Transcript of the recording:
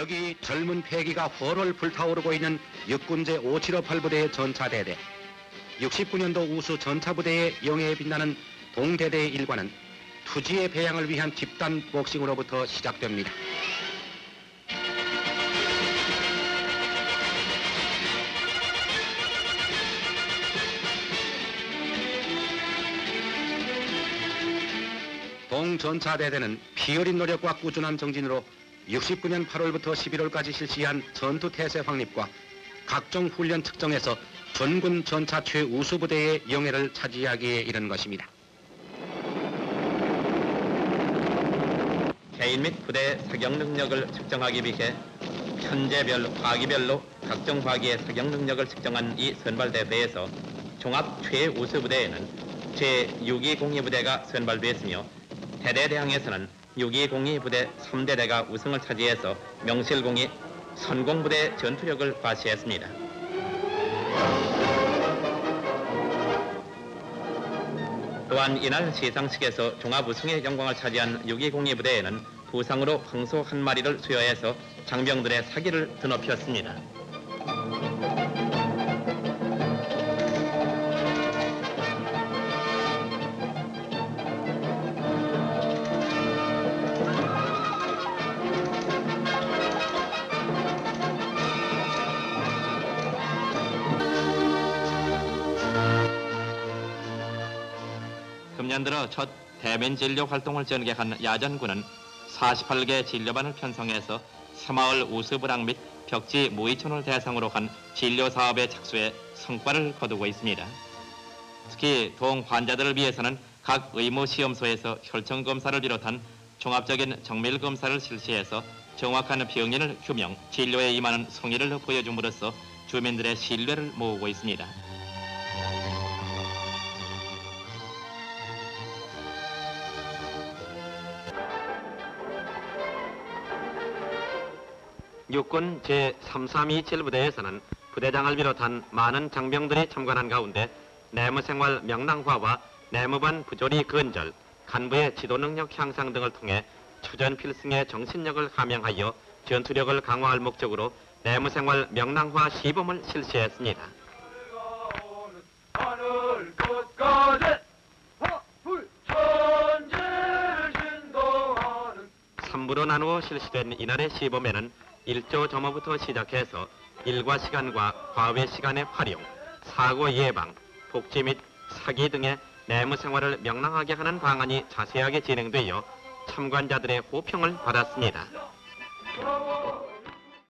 여기 젊은 패기가 훨훨 불타오르고 있는 육군제 5758부대의 전차대대. 69년도 우수 전차부대의 영예에 빛나는 동대대의 일과는 투지의 배양을 위한 집단 복싱으로부터 시작됩니다. 동전차대대는 피어린 노력과 꾸준한 정진으로 69년 8월부터 11월까지 실시한 전투 태세 확립과 각종 훈련 측정에서 전군 전차 최우수 부대의 영예를 차지하기에 이른 것입니다. 개인 및 부대 사격 능력을 측정하기 위해 현재별 화기별로 각종 화기의 사격 능력을 측정한 이 선발대회에서 종합 최우수 부대에는 제6.202 부대가 선발되었으며 대대대항에서는 6.202 부대 3대대가 우승을 차지해서 명실공히 선공부대 전투력을 과시했습니다. 또한 이날 시상식에서 종합 우승의 영광을 차지한 6.202 부대에는 부상으로 황소 한 마리를 수여해서 장병들의 사기를 드높였습니다. 금년 들어 첫 대면 진료 활동을 전개한 야전군은 48개 진료반을 편성해서 새마을 우수부랑 및 벽지 무이촌을 대상으로 한 진료 사업에 착수해 성과를 거두고 있습니다. 특히 동 환자들을 위해서는 각 의무 시험소에서 혈청 검사를 비롯한 종합적인 정밀 검사를 실시해서 정확한 병인을 규명, 진료에 임하는 성의를 보여줌으로써 주민들의 신뢰를 모으고 있습니다. 육군 제332 부대에서는 부대장을 비롯한 많은 장병들이 참관한 가운데 내무생활 명랑화와 내무반 부조리 근절, 간부의 지도 능력 향상 등을 통해 추전 필승의 정신력을 함양하여 전투력을 강화할 목적으로 내무생활 명랑화 시범을 실시했습니다. 하늘 끝까지 화풀 천지를 신동하는 3부로 나누어 실시된 이날의 시범에는 일조 점호부터 시작해서 일과 시간과 과외 시간의 활용, 사고 예방, 복지 및 사기 등의 내무 생활을 명랑하게 하는 방안이 자세하게 진행되어 참관자들의 호평을 받았습니다.